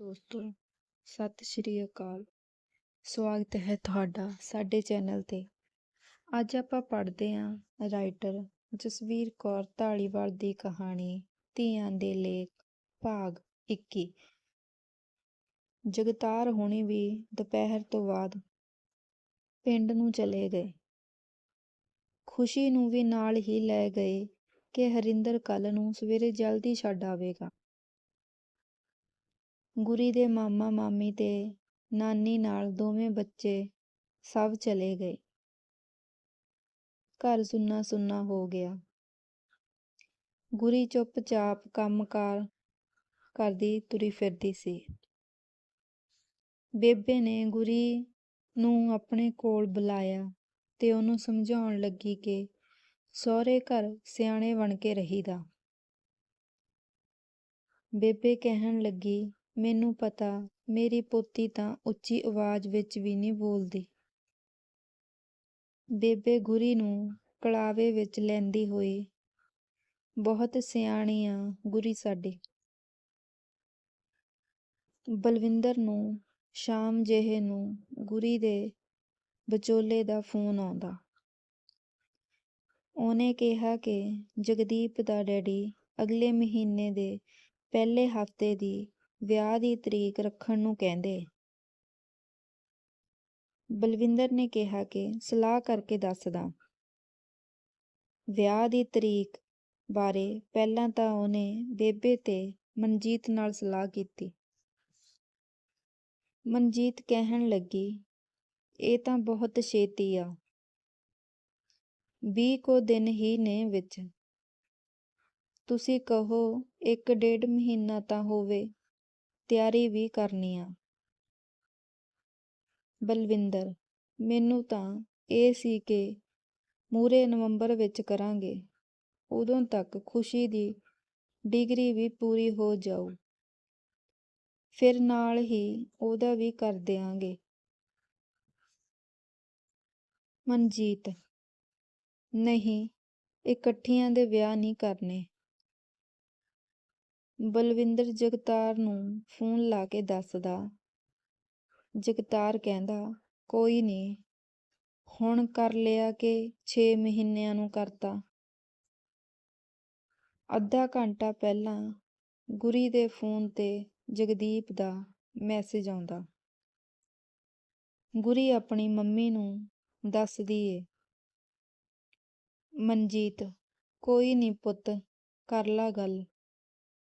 ਦੋਸਤੋ, ਸਤਿ ਸ਼੍ਰੀ ਅਕਾਲ। ਸਵਾਗਤ ਹੈ ਤੁਹਾਡਾ ਸਾਡੇ ਚੈਨਲ ਤੇ। ਅੱਜ ਆਪਾਂ ਪੜ੍ਹਦੇ ਹਾਂ ਰਾਈਟਰ ਜਸਵੀਰ ਕੌਰ ਢਾਲੀਵਾਲ ਦੀ ਕਹਾਣੀ ਧੀਆਂ ਦੇ ਲੇਖ, ਭਾਗ 21 ਜਗਤਾਰ ਹੋਣੀ ਵੀ ਦੁਪਹਿਰ ਤੋਂ ਬਾਅਦ ਪਿੰਡ ਨੂੰ ਚਲੇ ਗਏ। ਖੁਸ਼ੀ ਨੂੰ ਵੀ ਨਾਲ ਹੀ ਲੈ ਗਏ ਕਿ ਹਰਿੰਦਰ ਕੱਲ ਨੂੰ ਸਵੇਰੇ ਜਲਦੀ ਛੱਡ ਆਵੇਗਾ। ਗੁਰੀ ਦੇ ਮਾਮਾ, ਮਾਮੀ ਤੇ ਨਾਨੀ ਨਾਲ ਦੋਵੇਂ ਬੱਚੇ ਸਭ ਚਲੇ ਗਏ। ਘਰ ਸੁੰਨਾ ਸੁੰਨਾ ਹੋ ਗਿਆ। ਗੁਰੀ ਚੁੱਪਚਾਪ ਕੰਮਕਾਰ ਕਰਦੀ ਤੁਰੀ ਫਿਰਦੀ ਸੀ। ਬੇਬੇ ਨੇ ਗੁਰੀ ਨੂੰ ਆਪਣੇ ਕੋਲ ਬੁਲਾਇਆ ਤੇ ਉਹਨੂੰ ਸਮਝਾਉਣ ਲੱਗੀ ਕਿ ਸਹੁਰੇ ਘਰ ਸਿਆਣੇ ਬਣ ਕੇ ਰਹੀਦਾ। ਬੇਬੇ ਕਹਿਣ ਲੱਗੀ ਮੈਨੂੰ ਪਤਾ, ਮੇਰੀ ਪੋਤੀ ਤਾਂ ਉੱਚੀ ਆਵਾਜ਼ ਵਿੱਚ ਵੀ ਨਹੀਂ ਬੋਲਦੀ। ਬੇਬੇ ਗੁਰੀ ਨੂੰ ਕਲਾਵੇ ਵਿੱਚ ਲੈਂਦੀ ਹੋਈ, ਬਹੁਤ ਸਿਆਣੀ ਆ ਗੁਰੀ ਸਾਡੀ। ਬਲਵਿੰਦਰ ਨੂੰ ਸ਼ਾਮ ਜਿਹੇ ਨੂੰ ਗੁਰੀ ਦੇ ਵਿਚੋਲੇ ਦਾ ਫੋਨ ਆਉਂਦਾ। ਉਹਨੇ ਕਿਹਾ ਕਿ ਜਗਦੀਪ ਦਾ ਡੈਡੀ ਅਗਲੇ ਮਹੀਨੇ ਦੇ ਪਹਿਲੇ ਹਫ਼ਤੇ ਦੀ ਵਿਆਹ ਦੀ ਤਰੀਕ ਰੱਖਣ ਨੂੰ ਕਹਿੰਦੇ। ਬਲਵਿੰਦਰ ਨੇ ਕਿਹਾ ਕਿ ਸਲਾਹ ਕਰਕੇ ਦੱਸਦਾ। ਵਿਆਹ ਦੀ ਤਰੀਕ ਬਾਰੇ ਪਹਿਲਾਂ ਤਾਂ ਉਹਨੇ ਬੇਬੇ ਤੇ ਮਨਜੀਤ ਨਾਲ ਸਲਾਹ ਕੀਤੀ। ਮਨਜੀਤ ਕਹਿਣ ਲੱਗੀ, ਇਹ ਤਾਂ ਬਹੁਤ ਛੇਤੀ ਆ। ਵੀਹ ਕੋ ਦਿਨ ਹੀ ਨੇ ਵਿੱਚ। ਤੁਸੀਂ ਕਹੋ, ਇੱਕ ਡੇਢ ਮਹੀਨਾ ਤਾਂ ਹੋਵੇ। ਤਿਆਰੀ ਵੀ ਕਰਨੀ ਆ। ਬਲਵਿੰਦਰ, ਮੈਨੂੰ ਤਾਂ ਇਹ ਸੀ ਕਿ ਮੂਰੇ ਨਵੰਬਰ ਵਿੱਚ ਕਰਾਂਗੇ। ਉਦੋਂ ਤੱਕ ਖੁਸ਼ੀ ਦੀ ਡਿਗਰੀ ਵੀ ਪੂਰੀ ਹੋ ਜਾਊ। ਫਿਰ ਨਾਲ ਹੀ ਉਹਦਾ ਵੀ ਕਰ ਦਿਆਂਗੇ। ਮਨਜੀਤ, ਨਹੀਂ, ਇਕੱਠੀਆਂ ਦੇ ਵਿਆਹ ਨਹੀਂ ਕਰਨੇ। ਬਲਵਿੰਦਰ ਜਗਤਾਰ ਨੂੰ ਫੋਨ ਲਾ ਕੇ ਦੱਸਦਾ, ਜਗਤਾਰ ਕਹਿੰਦਾ, ਕੋਈ ਨਹੀਂ ਹੁਣ ਕਰ ਲਿਆ ਕਿ 6 ਮਹੀਨਿਆਂ ਨੂੰ ਕਰਤਾ। ਅੱਧਾ ਘੰਟਾ ਪਹਿਲਾਂ ਗੁਰੀ ਦੇ ਫੋਨ ਤੇ ਜਗਦੀਪ ਦਾ ਮੈਸੇਜ ਆਉਂਦਾ। ਗੁਰੀ ਆਪਣੀ ਮੰਮੀ ਨੂੰ ਦੱਸਦੀ ਏ, ਮਨਜੀਤ, ਕੋਈ ਨਹੀਂ ਪੁੱਤ, ਕਰ ਲਾ ਗੱਲ।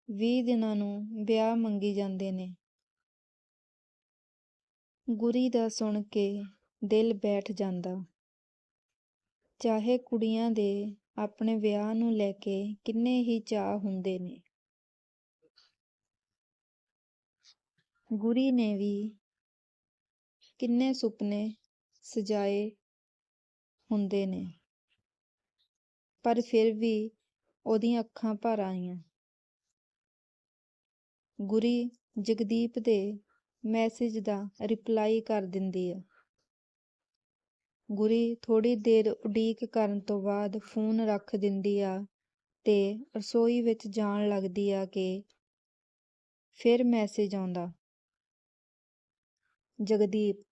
ਵੀਹ ਦਿਨਾਂ ਨੂੰ ਵਿਆਹ ਮੰਗੀ ਜਾਂਦੇ ਨੇ। ਗੁਰੀ ਦਾ ਸੁਣ ਕੇ ਦਿਲ ਬੈਠ ਜਾਂਦਾ। ਚਾਹੇ ਕੁੜੀਆਂ ਦੇ ਆਪਣੇ ਵਿਆਹ ਨੂੰ ਲੈ ਕੇ ਕਿੰਨੇ ਹੀ ਚਾਹ ਹੁੰਦੇ ਨੇ। ਗੁਰੀ ਨੇ ਵੀ ਕਿੰਨੇ ਸੁਪਨੇ ਸਜਾਏ ਹੁੰਦੇ ਨੇ। ਪਰ ਫਿਰ ਵੀ ਉਹਦੀਆਂ ਅੱਖਾਂ ਭਰ ਆਈਆਂ। ਗੁਰੀ ਜਗਦੀਪ ਦੇ ਮੈਸੇਜ ਦਾ ਰਿਪਲਾਈ ਕਰ ਦਿੰਦੀ ਆ। ਗੁਰੀ ਥੋੜੀ ਦੇਰ ਉਡੀਕ ਕਰਨ ਤੋਂ ਬਾਅਦ ਫੋਨ ਰੱਖ ਦਿੰਦੀ ਆ ਤੇ ਰਸੋਈ ਵਿੱਚ ਜਾਣ ਲੱਗਦੀ ਆ ਕਿ ਫਿਰ ਮੈਸੇਜ ਆਉਂਦਾ। ਜਗਦੀਪ,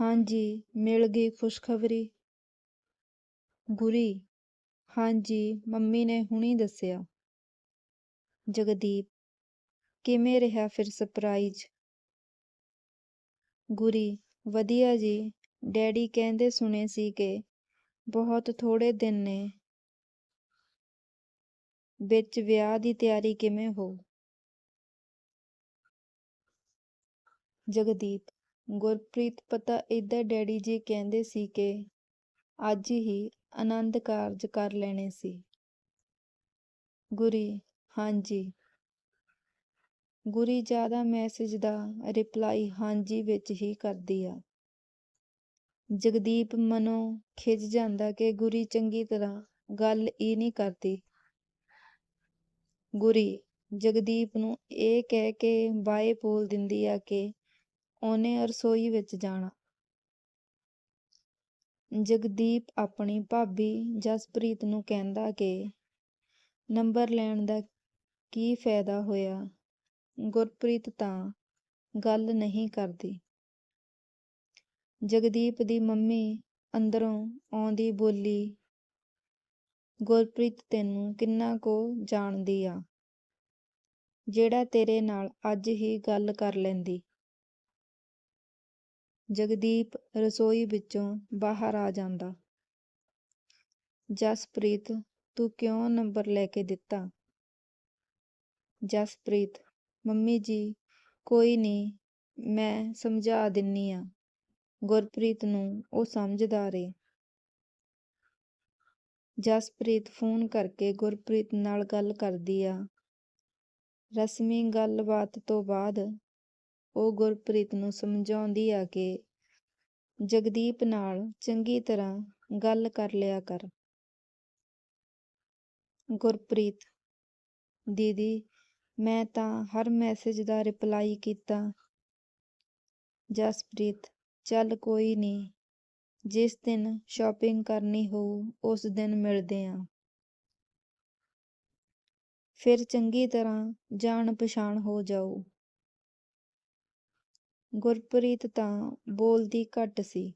ਹਾਂਜੀ, ਮਿਲ ਗਈ ਖੁਸ਼ਖਬਰੀ। ਗੁਰੀ, ਹਾਂਜੀ, ਮੰਮੀ ਨੇ ਹੁਣੀ ਦੱਸਿਆ। ਜਗਦੀਪ, ਕਿਵੇਂ ਰਿਹਾ ਫਿਰ ਸਰਪ੍ਰਾਈਜ਼ ਗੁਰੀ, ਵਧੀਆ ਜੀ। ਡੈਡੀ ਕਹਿੰਦੇ ਸੁਣੇ ਸੀ ਕਿ ਬਹੁਤ ਥੋੜੇ ਦਿਨ ਨੇ। ਵਿੱਚ ਵਿਆਹ ਦੀ ਤਿਆਰੀ ਕਿਵੇਂ ਹੋ? ਜਗਦੀਪ, ਗੁਰਪ੍ਰੀਤ, ਪਤਾ ਇਦਾਂ ਡੈਡੀ ਜੀ ਕਹਿੰਦੇ ਸੀ ਕਿ ਅੱਜ ਹੀ ਆਨੰਦ ਕਾਰਜ ਕਰ ਲੈਣੇ ਸੀ। ਗੁਰੀ ਹਾਂਜੀ। ਗੁਰੀ ਜ਼ਿਆਦਾ ਮੈਸੇਜ ਦਾ ਰਿਪਲਾਈ ਹਾਂਜੀ ਵਿੱਚ ਹੀ ਕਰਦੀ ਆ। ਜਗਦੀਪ ਮਨੋਂ ਖਿਜ ਜਾਂਦਾ ਕਿ ਗੁਰੀ ਚੰਗੀ ਤਰ੍ਹਾਂ ਗੱਲ ਹੀ ਨਹੀਂ ਕਰਦੀ। ਗੁਰੀ, ਜਗਦੀਪ ਨੂੰ ਇਹ ਕਹਿ ਕੇ ਬਾਏ ਬੋਲ ਦਿੰਦੀ ਆ ਕਿ ਉਹਨੇ ਰਸੋਈ ਵਿੱਚ ਜਾਣਾ। ਜਗਦੀਪ ਆਪਣੀ ਭਾਬੀ ਜਸਪ੍ਰੀਤ ਨੂੰ ਕਹਿੰਦਾ ਕਿ ਨੰਬਰ ਲੈਣ ਦਾ ਕੀ ਫਾਇਦਾ ਹੋਇਆ? ਗੁਰਪ੍ਰੀਤ ਤਾਂ ਗੱਲ ਨਹੀਂ ਕਰਦੀ। ਜਗਦੀਪ ਦੀ ਮੰਮੀ ਅੰਦਰੋਂ ਆਉਂਦੀ ਬੋਲੀ, ਗੁਰਪ੍ਰੀਤ, ਤੈਨੂੰ ਕਿੰਨਾ ਕੁ ਜਾਣਦੀ ਆ? ਜਿਹੜਾ ਤੇਰੇ ਨਾਲ ਅੱਜ ਹੀ ਗੱਲ ਕਰ ਲੈਂਦੀ। ਜਗਦੀਪ ਰਸੋਈ ਵਿੱਚੋਂ ਬਾਹਰ ਆ ਜਾਂਦਾ। ਜਸਪ੍ਰੀਤ, ਤੂੰ ਕਿਉਂ ਨੰਬਰ ਲੈ ਕੇ ਦਿੱਤਾ? ਜਸਪ੍ਰੀਤ ਮੰਮੀ ਜੀ, ਕੋਈ ਨਹੀਂ, ਮੈਂ ਸਮਝਾ ਦਿੰਨੀ ਆ। ਗੁਰਪ੍ਰੀਤ ਨੂੰ ਉਹ ਸਮਝਦਾ ਏ ਜਸਪ੍ਰੀਤ ਫੋਨ ਕਰਕੇ ਗੁਰਪ੍ਰੀਤ ਨਾਲ ਗੱਲ ਕਰਦੀ ਆ। ਰਸਮੀ ਗੱਲਬਾਤ ਤੋਂ ਬਾਅਦ ਉਹ ਗੁਰਪ੍ਰੀਤ ਨੂੰ ਸਮਝਾਉਂਦੀ ਆ ਕਿ ਜਗਦੀਪ ਨਾਲ ਚੰਗੀ ਤਰ੍ਹਾਂ ਗੱਲ ਕਰ ਲਿਆ ਕਰ। ਗੁਰਪ੍ਰੀਤ, ਦੀਦੀ ਮੈਂ ਤਾਂ ਹਰ ਮੈਸੇਜ ਦਾ ਰਿਪਲਾਈ ਕੀਤਾ। ਜਸਪ੍ਰੀਤ, ਚੱਲ ਕੋਈ ਨਹੀਂ। ਜਿਸ ਦਿਨ ਸ਼ਾਪਿੰਗ ਕਰਨੀ ਹੋਊ, ਉਸ ਦਿਨ ਮਿਲਦੇ ਆਂ। ਫਿਰ ਚੰਗੀ ਤਰ੍ਹਾਂ ਜਾਣ ਪਛਾਣ ਹੋ ਜਾਊ। ਗੁਰਪ੍ਰੀਤ ਤਾਂ ਬੋਲਦੀ ਘੱਟ ਸੀ।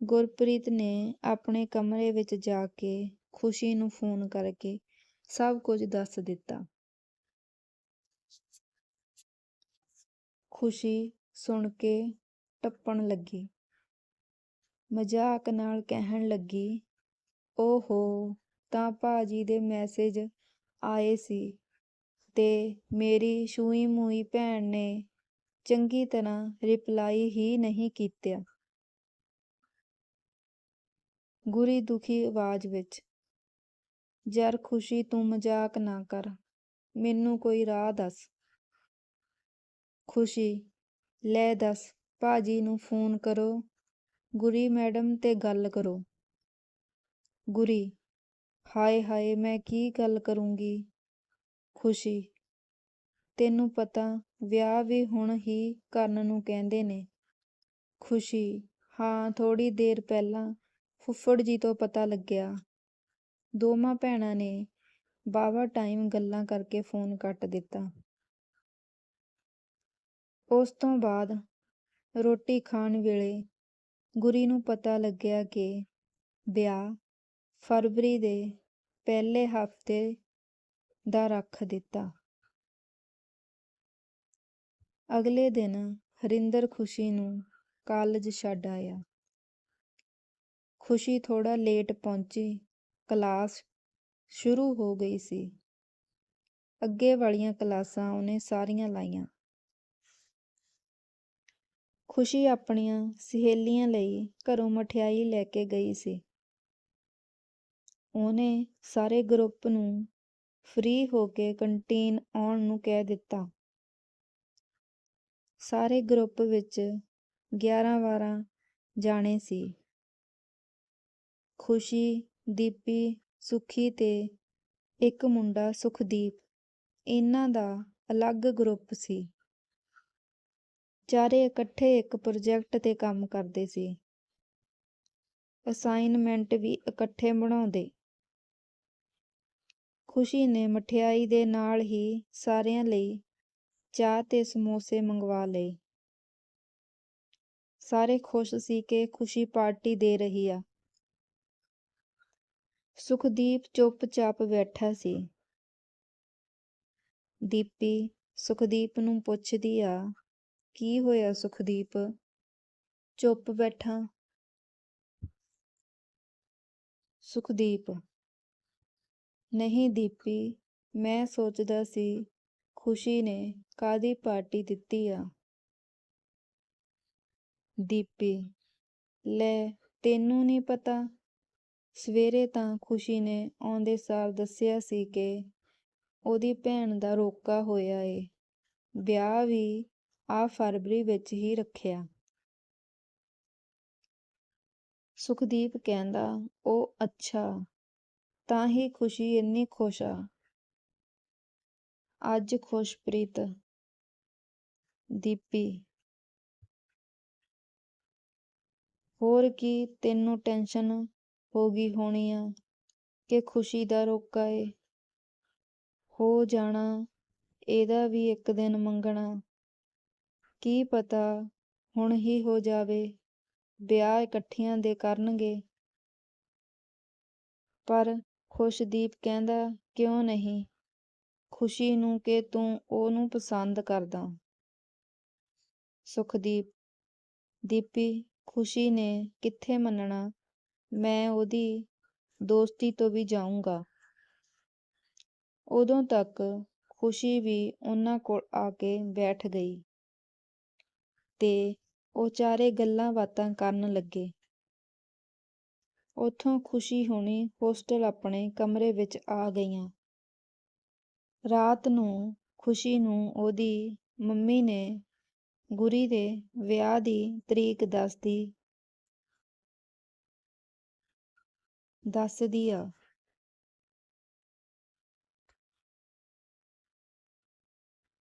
ਗੁਰਪ੍ਰੀਤ ਨੇ ਆਪਣੇ ਕਮਰੇ ਵਿੱਚ ਜਾ ਕੇ ਖੁਸ਼ੀ ਨੂੰ ਫੋਨ ਕਰਕੇ ਸਭ ਕੁਝ ਦੱਸ ਦਿੱਤਾ। ਖੁਸ਼ੀ ਸੁਣ ਕੇ ਟੱਪਣ ਲੱਗੀ। ਮਜ਼ਾਕ ਨਾਲ ਕਹਿਣ ਲੱਗੀ, ਓਹੋ, ਤਾਂ ਭਾਜੀ ਦੇ ਮੈਸੇਜ ਆਏ ਸੀ ਤੇ ਮੇਰੀ ਛੂਈ ਮੂਈ ਭੈਣ ਨੇ ਚੰਗੀ ਤਰ੍ਹਾਂ ਰਿਪਲਾਈ ਹੀ ਨਹੀਂ ਕੀਤਾ ਗੁਰੀ ਦੁਖੀ ਆਵਾਜ਼ ਵਿੱਚ ਯਾਰ ਖੁਸ਼ੀ ਤੂੰ ਮਜ਼ਾਕ ਨਾ ਕਰ, ਮੈਨੂੰ ਕੋਈ ਰਾਹ ਦੱਸ। ਖੁਸ਼ੀ, ਲੈ ਦੱਸ, ਭਾਜੀ ਨੂੰ ਫੋਨ ਕਰੋ। ਗੁਰੀ ਮੈਡਮ ਤੇ ਗੱਲ ਕਰੋ। ਗੁਰੀ, ਹਾਏ ਹਾਏ, ਮੈਂ ਕੀ ਗੱਲ ਕਰੂੰਗੀ? ਖੁਸ਼ੀ, ਤੈਨੂੰ ਪਤਾ ਵਿਆਹ ਵੀ ਹੁਣ ਹੀ ਕਰਨ ਨੂੰ ਕਹਿੰਦੇ ਨੇ। ਖੁਸ਼ੀ, ਹਾਂ ਥੋੜੀ ਦੇਰ ਪਹਿਲਾਂ ਫੁੱਫੜ ਜੀ ਤੋਂ ਪਤਾ ਲੱਗਿਆ। ਦੋਵਾਂ ਭੈਣਾਂ ਨੇ ਬਾਵਾ ਟਾਈਮ ਗੱਲਾਂ ਕਰਕੇ ਫੋਨ ਕੱਟ ਦਿੱਤਾ। ਉਸ ਤੋਂ ਬਾਅਦ ਰੋਟੀ ਖਾਣ ਵੇਲੇ ਗੁਰੀ ਨੂੰ ਪਤਾ ਲੱਗਿਆ ਕਿ ਵਿਆਹ ਫਰਵਰੀ ਦੇ ਪਹਿਲੇ ਹਫ਼ਤੇ ਦਾ ਰੱਖ ਦਿੱਤਾ। ਅਗਲੇ ਦਿਨ ਹਰਿੰਦਰ ਖੁਸ਼ੀ ਨੂੰ ਕਾਲਜ ਛੱਡ ਆਇਆ। ਖੁਸ਼ੀ ਥੋੜਾ ਲੇਟ ਪਹੁੰਚੀ ਕਲਾਸ ਸ਼ੁਰੂ ਹੋ ਗਈ ਸੀ। ਅੱਗੇ ਵਾਲੀਆਂ ਕਲਾਸਾਂ ਉਹਨੇ ਸਾਰੀਆਂ ਲਾਈਆਂ। ਖੁਸ਼ੀ ਆਪਣੀਆਂ ਸਹੇਲੀਆਂ ਲਈ ਘਰੋਂ ਮਠਿਆਈ ਲੈ ਕੇ ਗਈ ਸੀ। ਉਹਨੇ ਸਾਰੇ ਗਰੁੱਪ ਨੂੰ ਫ੍ਰੀ ਹੋ ਕੇ ਕੰਟੀਨ ਆਉਣ ਨੂੰ ਕਹਿ ਦਿੱਤਾ। ਸਾਰੇ ਗਰੁੱਪ ਵਿੱਚ 11 12 ਜਾਣੇ ਸੀ। ਖੁਸ਼ੀ ਦੀਪੀ ਸੁਖੀ ਤੇ ਇੱਕ ਮੁੰਡਾ ਸੁਖਦੀਪ। ਇਹਨਾਂ ਦਾ ਅਲੱਗ ਗਰੁੱਪ ਸੀ। ਚਾਰੇ ਇਕੱਠੇ ਇੱਕ ਪ੍ਰੋਜੈਕਟ ਤੇ ਕੰਮ ਕਰਦੇ ਸੀ। ਅਸਾਈਨਮੈਂਟ ਵੀ ਇਕੱਠੇ ਬਣਾਉਂਦੇ। ਖੁਸ਼ੀ ਨੇ ਮਠਿਆਈ ਦੇ ਨਾਲ ਹੀ ਸਾਰਿਆਂ ਲਈ ਚਾਹ ਤੇ ਸਮੋਸੇ ਮੰਗਵਾ ਲਏ। ਸਾਰੇ ਖੁਸ਼ ਸੀ ਕਿ ਖੁਸ਼ੀ ਪਾਰਟੀ ਦੇ ਰਹੀ ਆ। ਸੁਖਦੀਪ ਚੁੱਪਚਾਪ ਬੈਠਾ ਸੀ। ਦੀਪੀ ਸੁਖਦੀਪ ਨੂੰ ਪੁੱਛਦੀ ਆ, ਕੀ ਹੋਇਆ ਸੁਖਦੀਪ? ਚੁੱਪ ਬੈਠਾ? ਸੁਖਦੀਪ, ਨਹੀਂ ਦੀਪੀ, ਮੈਂ ਸੋਚਦਾ ਸੀ ਖੁਸ਼ੀ ਨੇ ਕਾਦੀ ਪਾਰਟੀ ਦਿੱਤੀ ਆ? ਦੀਪੀ, ਲੈ, ਤੈਨੂੰ ਨਹੀਂ ਪਤਾ ਸਵੇਰੇ ਤਾਂ ਖੁਸ਼ੀ ਨੇ ਆਉਂਦੇ ਸਾਲ ਦੱਸਿਆ ਸੀ ਕਿ ਉਹਦੀ ਭੈਣ ਦਾ ਰੋਕਾ ਹੋਇਆ ਏ। ਵਿਆਹ ਵੀ ਆ ਫਰਵਰੀ ਵਿੱਚ ਹੀ ਰੱਖਿਆ। ਸੁਖਦੀਪ ਕਹਿੰਦਾ ਉਹ ਅੱਛਾ, ਤਾਂ ਹੀ ਖੁਸ਼ੀ ਇੰਨੀ ਖੁਸ਼ ਆ। ਅੱਜ ਖੁਸ਼ਪ੍ਰੀਤ ਦੀਪੀ। ਹੋਰ ਕੀ, ਤੈਨੂੰ ਟੈਨਸ਼ਨ ਹੋ ਗਈ ਹੋਣੀ ਆ ਕਿ ਖੁਸ਼ੀ ਦਾ ਰੋਕਾ ਏ। ਹੋ ਜਾਣਾ, ਇਹਦਾ ਵੀ ਇੱਕ ਦਿਨ ਮੰਗਣਾ। ਕੀ ਪਤਾ ਹੁਣ ਹੀ ਹੋ ਜਾਵੇ, ਵਿਆਹ ਇਕੱਠਿਆਂ ਦੇ ਕਰਨਗੇ। ਪਰ ਖੁਸ਼ਦੀਪ ਕਹਿੰਦਾ, ਕਿਉਂ ਨਹੀਂ? ਖੁਸ਼ੀ ਨੂੰ ਕਿ ਤੂੰ ਉਹਨੂੰ ਪਸੰਦ ਕਰਦਾ? ਸੁਖਦੀਪ, ਦੀਪੀ, ਖੁਸ਼ੀ ਨੇ ਕਿੱਥੇ ਮੰਨਣਾ? ਮੈਂ ਉਹਦੀ ਦੋਸਤੀ ਤੋਂ ਵੀ ਜਾਊਂਗਾ। ਉਦੋਂ ਤੱਕ ਖੁਸ਼ੀ ਵੀ ਉਹਨਾਂ ਕੋਲ ਆ ਕੇ ਬੈਠ ਗਈ ਤੇ ਉਹ ਚਾਰੇ ਗੱਲਾਂ ਬਾਤਾਂ ਕਰਨ ਲੱਗੇ। ਉਥੋਂ ਖੁਸ਼ੀ ਹੋਣੀ ਹੋਸਟਲ ਆਪਣੇ ਕਮਰੇ ਵਿੱਚ ਆ ਗਈਆਂ। ਰਾਤ ਨੂੰ ਖੁਸ਼ੀ ਨੂੰ ਉਹਦੀ ਮੰਮੀ ਨੇ ਗੁਰੀ ਦੇ ਵਿਆਹ ਦੀ ਤਰੀਕ ਦੱਸਦੀ ਦੱਸਦੀ ਆ